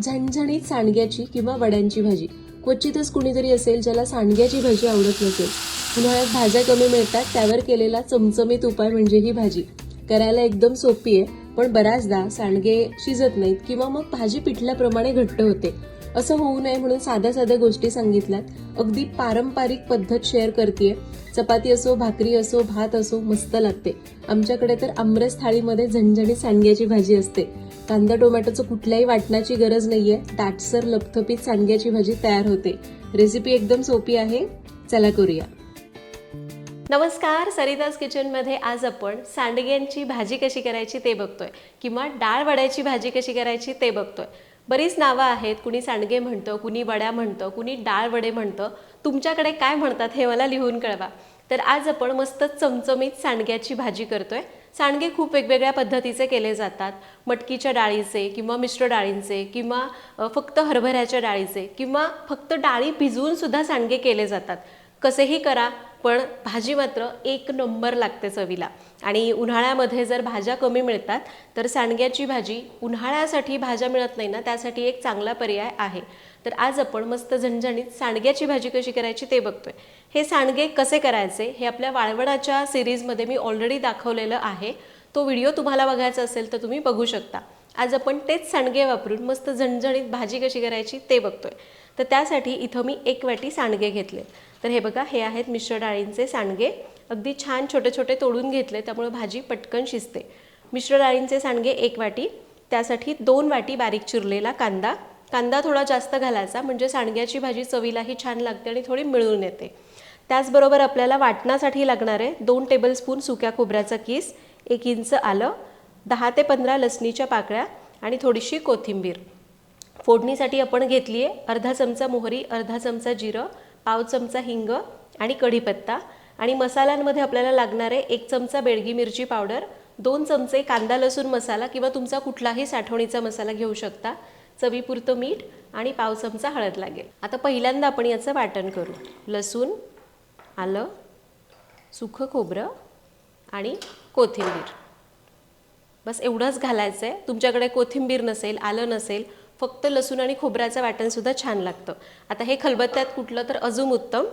झणझणीत सांडग्याची किंवा वड्यांची भाजी. क्वचितच कुणीतरी असेल ज्याला सांडग्याची भाजी आवडत नसेल. उन्हाळ्यात भाज्या कमी मिळतात त्यावर केलेला चमचमीत उपाय म्हणजे ही भाजी. करायला एकदम सोपी आहे पण बऱ्याचदा सांडगे शिजत नाहीत किंवा मग भाजी पिठल्याप्रमाणे घट्ट होते. असं होऊ नये म्हणून साध्या साध्या गोष्टी सांगितल्यात. अगदी पारंपरिक पद्धत शेअर करते चपाती असो भाकरी असो भात असो मस्त लागते. आमच्याकडे तर आमरस थाळीमध्ये झणझणीत सांडग्याची भाजी असते. कांदा टोमॅटोचं कुठल्याही वाटण्याची गरज नाही आहे दाटसर लपथपीत सांडग्याची भाजी तयार होते. रेसिपी एकदम सोपी आहे. चला करूया. नमस्कार. सरिताज किचनमध्ये आज आपण सांडग्यांची भाजी कशी करायची ते बघतोय. किंवा डाळ वड्याची भाजी कशी करायची ते बघतोय. बरीच नावं आहेत. कुणी सांडगे म्हणतं कुणी वड्या म्हणतं कुणी डाळ वडे म्हणतं. तुमच्याकडे काय म्हणतात हे मला लिहून कळवा. तर आज आपण मस्त चमचमीत सांडग्याची भाजी करतोय. सांडगे खूप वेगवेगळ्या पद्धतीचे केले जातात. मटकीच्या डाळीचे किंवा मिश्र डाळींचे किंवा फक्त हरभऱ्याच्या डाळीचे किंवा फक्त डाळी भिजवून सुद्धा सांडगे केले जातात. कसेही करा पण भाजी मात्र एक नंबर लागते चवीला. आणि उन्हाळ्यामध्ये जर भाज्या कमी मिळतात तर सांडग्याची भाजी उन्हाळ्यासाठी भाज्या मिळत नाही ना त्यासाठी एक चांगला पर्याय आहे. तर आज आपण मस्त झणझणीत सांडग्याची भाजी कशी करायची ते बघतोय. हे सांडगे कसे करायचे हे आपल्या वाळवणाच्या सिरीजमध्ये मी ऑलरेडी दाखवलेलं आहे. तो व्हिडिओ तुम्हाला बघायचा असेल तर तुम्ही बघू शकता. आज आपण तेच सांडगे वापरून मस्त झणझणीत भाजी कशी करायची ते बघतोय. तर त्यासाठी इथं मी एक वाटी सांडगे घेतले तर हे बघा हे आहेत मिश्र डाळींचे सांडगे. अगदी छान छोटे छोटे तोडून घेतले त्यामुळे भाजी पटकन शिजते. मिश्र डाळींचे सांडगे एक वाटी त्यासाठी दोन वाटी बारीक चिरलेला कांदा कांदा थोडा जास्त घालायचा म्हणजे सांडग्याची भाजी चवीलाही छान लागते आणि थोडी मिळून येते. त्याचबरोबर आपल्याला वाटणासाठी लागणारे दोन टेबलस्पून सुक्या खोबऱ्याचा किस एक इंच आलं दहा ते पंधरा लसणीच्या पाकळ्या आणि थोडीशी कोथिंबीर. फोडणीसाठी आपण घेतली आहे अर्धा चमचा मोहरी अर्धा चमचा जिरं पाव चमचा हिंग आणि कढीपत्ता आणि मसाल्यांमध्ये आपल्याला लागणारे एक चमचा बेडगी मिरची पावडर दोन चमचे कांदा लसूण मसाला किंवा तुमचा कुठलाही साठवणीचा मसाला घेऊ शकता. चवीपुरतं मीठ आणि पाव चमचा हळद लागेल. आता पहिल्यांदा आपण याचं वाटण करू. लसूण आलं सुखं खोबरं आणि कोथिंबीर. बस एवढंच घालायचं आहे तुमच्याकडे कोथिंबीर नसेल आलं नसेल फक्त लसूण आणि खोबऱ्याचं वाटणसुद्धा छान लागतं. आता हे खलबत्त्यात कुठलं तर अजून उत्तम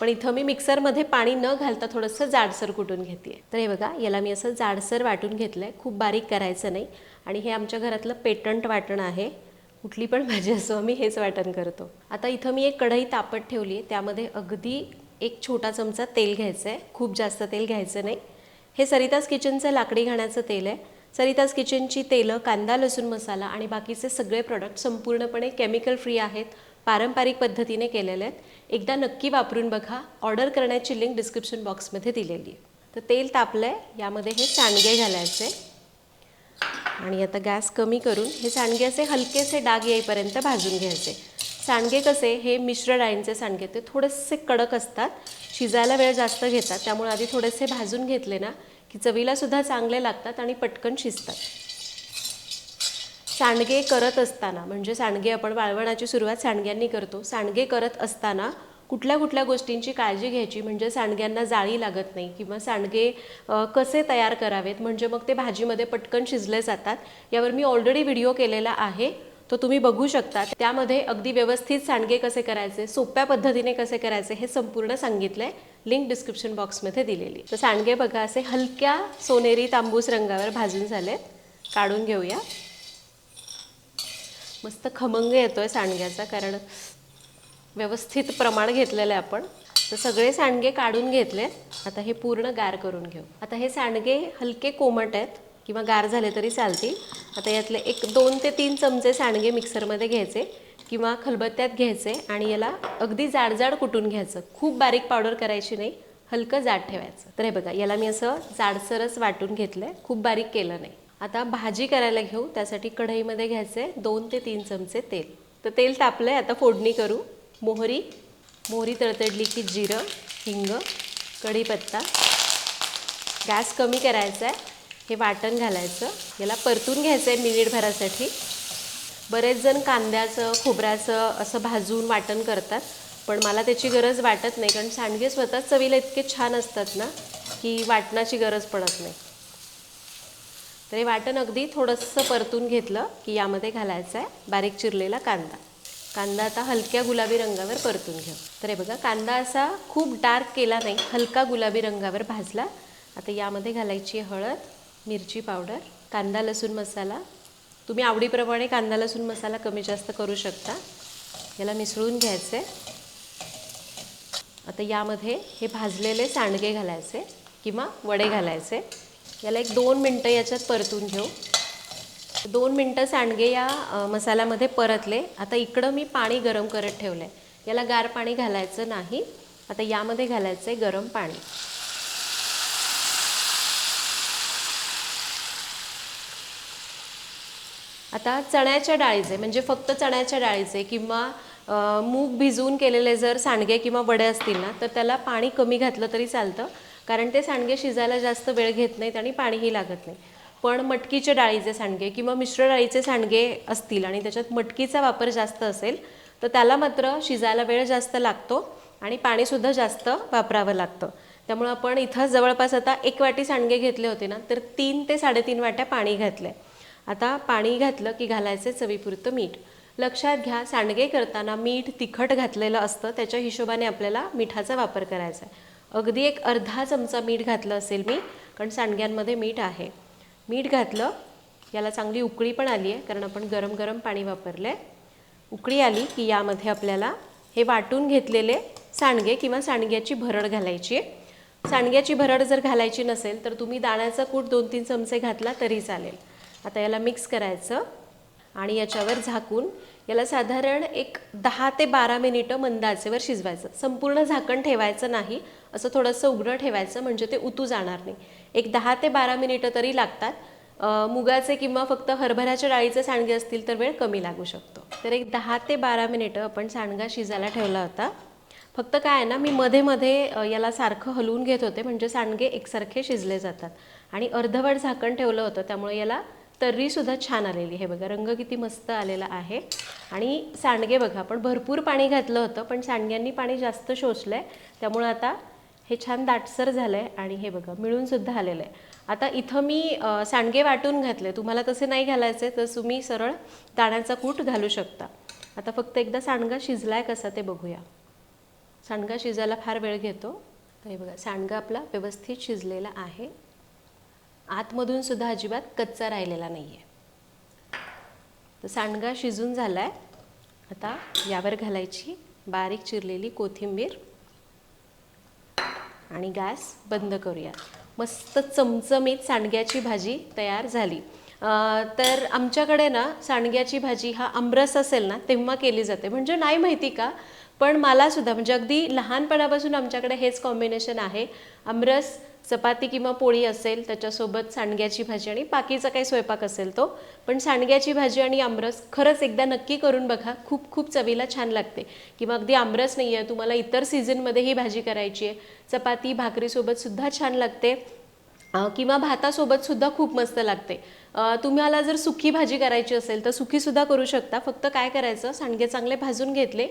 पण इथं मी मिक्सरमध्ये पाणी न घालता थोडंसं जाडसर कुटून घेते तर हे बघा याला मी असं जाडसर वाटून घेतलं आहे खूप बारीक करायचं नाही. आणि हे आमच्या घरातलं पेटंट वाटण आहे. कुठली पण भाजी असो आम्ही हेच वाटण करतो. आता इथं मी एक कढई तापत ठेवली आहे. त्यामध्ये अगदी एक छोटा चमचा तेल घ्यायचं आहे खूप जास्त तेल घ्यायचं नाही. हे सरिताज किचनचं लाकडी घाण्याचं तेल आहे. सरिताज किचनची तेलं कांदा लसूण मसाला आणि बाकीचे सगळे प्रॉडक्ट संपूर्णपणे केमिकल फ्री आहेत. पारंपरिक पद्धतीने केलेले आहेत. एकदा नक्की वापरून बघा. ऑर्डर करण्याची लिंक डिस्क्रिप्शन बॉक्समध्ये दिलेली आहे. तर तेल तापलं आहे यामध्ये हे सांडगे घालायचे. आणि आता गॅस कमी करून हे सांडगे असे हलकेसे डाग येईपर्यंत भाजून घ्यायचे. सांडगे कसे? हे मिश्र डाळींचे सांडगे. ते थोडेसे कडक असतात. शिजायला वेळ जास्त घेतात. त्यामुळे आधी थोडेसे भाजून घेतले ना की चवीलासुद्धा चांगले लागतात आणि पटकन शिजतात. सांडगे करत असताना म्हणजे सांडगे आपण वाळवणाची सुरुवात सांडग्यांनी करतो. सांडगे करत असताना कुठल्या कुठल्या गोष्टींची काळजी घ्यायची? म्हणजे सांडग्यांना जाळी लागत नाही किंवा सांडगे कसे तयार करावेत? म्हणजे मग ते भाजीमध्ये पटकन शिजले जातात. यावर मी ऑलरेडी व्हिडिओ केलेला आहे. तो तुम्ही बघू शकता. त्यामध्ये अगदी व्यवस्थित सांडगे कसे करायचे सोप्या पद्धतीने कसे करायचे हे संपूर्ण सांगितलं आहे लिंक डिस्क्रिप्शन बॉक्समध्ये दिलेली. तर सांडगे बघा असे हलक्या सोनेरी तांबूस रंगावर भाजून झालेत. काढून घेऊया. मस्त खमंग येतोय सांडग्याचा कारण व्यवस्थित प्रमाण घेतलेलं आहे आपण. तर सगळे सांडगे काढून घेतले. आता हे पूर्ण गार करून घेऊ. आता हे सांडगे हलके कोमट आहेत किंवा गार झाले तरी चालतील. आता यातले एक दोन ते तीन चमचे सांडगे मिक्सरमध्ये घ्यायचे किंवा खलबत्त्यात घ्यायचे आणि याला अगदी जाडजाड कुटून घ्यायचं. खूप बारीक पावडर करायची नाही. हलकं जाड ठेवायचं. तर हे बघा याला मी असं जाडसरच वाटून घेतलं. आहे खूप बारीक केलं नाही. आता भाजी करायला घेऊ. त्यासाठी कढईमध्ये घ्यायचं आहे दोन ते तीन चमचे तेल. तर तेल तापलं आहे आता फोडणी करू. मोहरी मोहरी तळतडली की जिरं हिंग कढीपत्ता. गॅस कमी करायचा आहे हे वाटण घालायचं. याला परतून घ्यायचं आहे मिनिटभरासाठी. बरेच जण कांद्याचं खोबऱ्याचं असं भाजून वाटण करतात पण मला त्याची गरज वाटत नाही कारण सांडगे स्वतः चवीला इतके छान असतात ना की वाटणाची गरज पडत नाही. तर हे वाटण अगदी थोडंसं परतून घेतलं की यामध्ये घालायचं आहे बारीक चिरलेला कांदा. कांदा आता हलक्या गुलाबी रंगावर परतून घेऊ. तर हे बघा कांदा असा खूप डार्क केला नाही हलका गुलाबी रंगावर भाजला. आता यामध्ये घालायची हळद मिरची पावडर कांदा लसूण मसाला. तुम्ही आवडीप्रमाणे कांदा लसूण मसाला कमी जास्त करू शकता. याला मिसळून घ्यायचं. आहे आता यामध्ये हे भाजलेले सांडगे घालायचे किंवा वडे घालायचे. याला एक दोन मिनटं याच्यात परतून घेऊ. दोन मिनटं सांडगे या मसाल्यामध्ये परतले. आता इकडं मी पाणी गरम करत ठेवलं आहे याला गार पाणी घालायचं नाही. आता यामध्ये घालायचं आहे गरम पाणी. आता चण्याच्या डाळीचे म्हणजे फक्त चण्याच्या डाळीचे किंवा मूग भिजवून केलेले जर सांडगे किंवा वडे असतील ना तर त्याला पाणी कमी घातलं तरी चालतं. कारण ते सांडगे शिजायला जास्त वेळ घेत नाहीत आणि पाणीही लागत नाही. पण मटकीचे डाळीचे सांडगे किंवा मिश्र डाळीचे सांडगे असतील आणि त्याच्यात मटकीचा वापर जास्त असेल तर त्याला मात्र शिजायला वेळ जास्त लागतो आणि पाणीसुद्धा जास्त वापरावं लागतं. त्यामुळं आपण इथं जवळपास आता एक वाटी सांडगे घेतले होते ना तर तीन ते साडेतीन वाट्या पाणी घातलं आता पाणी घातलं की घालायचे चवीपुरतं मीठ. लक्षात घ्या सांडगे करताना मीठ तिखट घातलेलं असतं त्याच्या हिशोबाने आपल्याला मिठाचा वापर करायचा आहे. अगदी एक अर्धा चमचा मीठ घातलं असेल मी कारण सांडग्यांमध्ये मीठ आहे. मीठ घातलं. याला चांगली उकळी पण आली आहे कारण आपण गरम गरम पाणी वापरलं आहे उकळी आली की यामध्ये आपल्याला हे वाटून घेतलेले सांडगे किंवा सांडग्याची भरड घालायची आहे. सांडग्याची भरड जर घालायची नसेल तर तुम्ही दाण्याचा कूट दोन तीन चमचे घातला तरी चालेल. आता याला मिक्स करायचं आणि याच्यावर झाकून याला साधारण एक दहा ते बारा मिनिटं मंद आचेवर शिजवायचं. संपूर्ण झाकण ठेवायचं नाही असं थोडंसं उघडं ठेवायचं म्हणजे ते उतू जाणार नाही. एक दहा ते बारा मिनिटं तरी लागतात. मुगाचे किंवा फक्त हरभऱ्याच्या डाळीचे सांडगे असतील तर वेळ कमी लागू शकतो. तर एक दहा ते बारा मिनिटं आपण सांडगा शिजायला ठेवला होता. फक्त काय आहे ना मी मध्ये मध्ये याला सारखं हलवून घेत होते म्हणजे सांडगे एकसारखे शिजले जातात. आणि अर्धवट झाकण ठेवलं होतं त्यामुळे याला तर्रीसुद्धा छान आलेली हे बघा रंग किती मस्त आलेला आहे. आणि सांडगे बघा आपण भरपूर पाणी घातलं होतं पण सांडग्यांनी पाणी जास्त शोषलं आहे त्यामुळं आता हे छान दाटसर झालं आहे आणि हे बघा मिळूनसुद्धा आलेलं आहे. आता इथं मी सांडगे वाटून घातले. तुम्हाला तसे नाही घालायचे तर तुम्ही सरळ दाण्याचा कूट घालू शकता. आता फक्त एकदा सांडगा शिजलाय कसा ते बघूया. सांडगा शिजायला फार वेळ घेतो. तर हे बघा सांडगा आपला व्यवस्थित शिजलेला आहे. आतमधून सुद्धा अजिबात कच्चा राहिलेला नाही आहे तर सांडगा शिजून झाला आहे आता यावर घालायची बारीक चिरलेली कोथिंबीर आणि गॅस बंद करूया मस्त चमचमीत सांडग्याची भाजी तयार झाली. तर आमच्याकडे ना सांडग्याची भाजी हा आमरस असेल ना तेव्हा केली जाते. म्हणजे नाही माहिती का पण मला सुद्धा म्हणजे अगदी लहानपणापासून आमच्याकडे हेच कॉम्बिनेशन आहे. आमरस चपाती किंवा पोळी असेल त्याच्यासोबत सांडग्याची भाजी आणि बाकीचा काही स्वयंपाक असेल तो. पण सांडग्याची भाजी आणि आमरस खरंच एकदा नक्की करून बघा. खूप खूप चवीला छान लागते. किंवा अगदी आमरस नाही आहे तुम्हाला इतर सीझनमध्ये ही भाजी करायची आहे. चपाती भाकरीसोबत सुद्धा छान लागते. किंवा भातासोबत सुद्धा खूप मस्त लागते. तुम्हाला जर सुकी भाजी करायची असेल तर सुकीसुद्धा करू शकता. फक्त काय करायचं? सांडगे चांगले भाजून घेतले.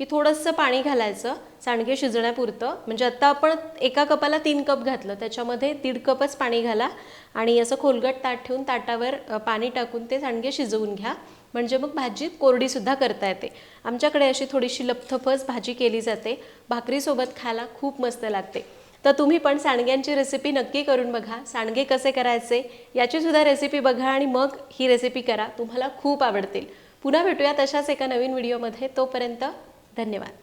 की थोडंसं पाणी घालायचं सांडगे शिजण्यापुरतं. म्हणजे आत्ता आपण एका कपाला तीन कप घातलं त्याच्यामध्ये दीड कपच पाणी घाला आणि असं खोलगट ताट ठेवून ताटावर पाणी टाकून ते सांडगे शिजवून घ्या. म्हणजे मग भाजी कोरडीसुद्धा करता येते. आमच्याकडे अशी थोडीशी लपथपच भाजी केली जाते. भाकरीसोबत खायला खूप मस्त लागते. तर तुम्ही पण सांडग्यांची रेसिपी नक्की करून बघा. सांडगे कसे करायचे याचीसुद्धा रेसिपी बघा आणि मग ही रेसिपी करा. तुम्हाला खूप आवडतील. पुन्हा भेटूया तशाच एका नवीन व्हिडिओमध्ये तोपर्यंत धन्यवाद.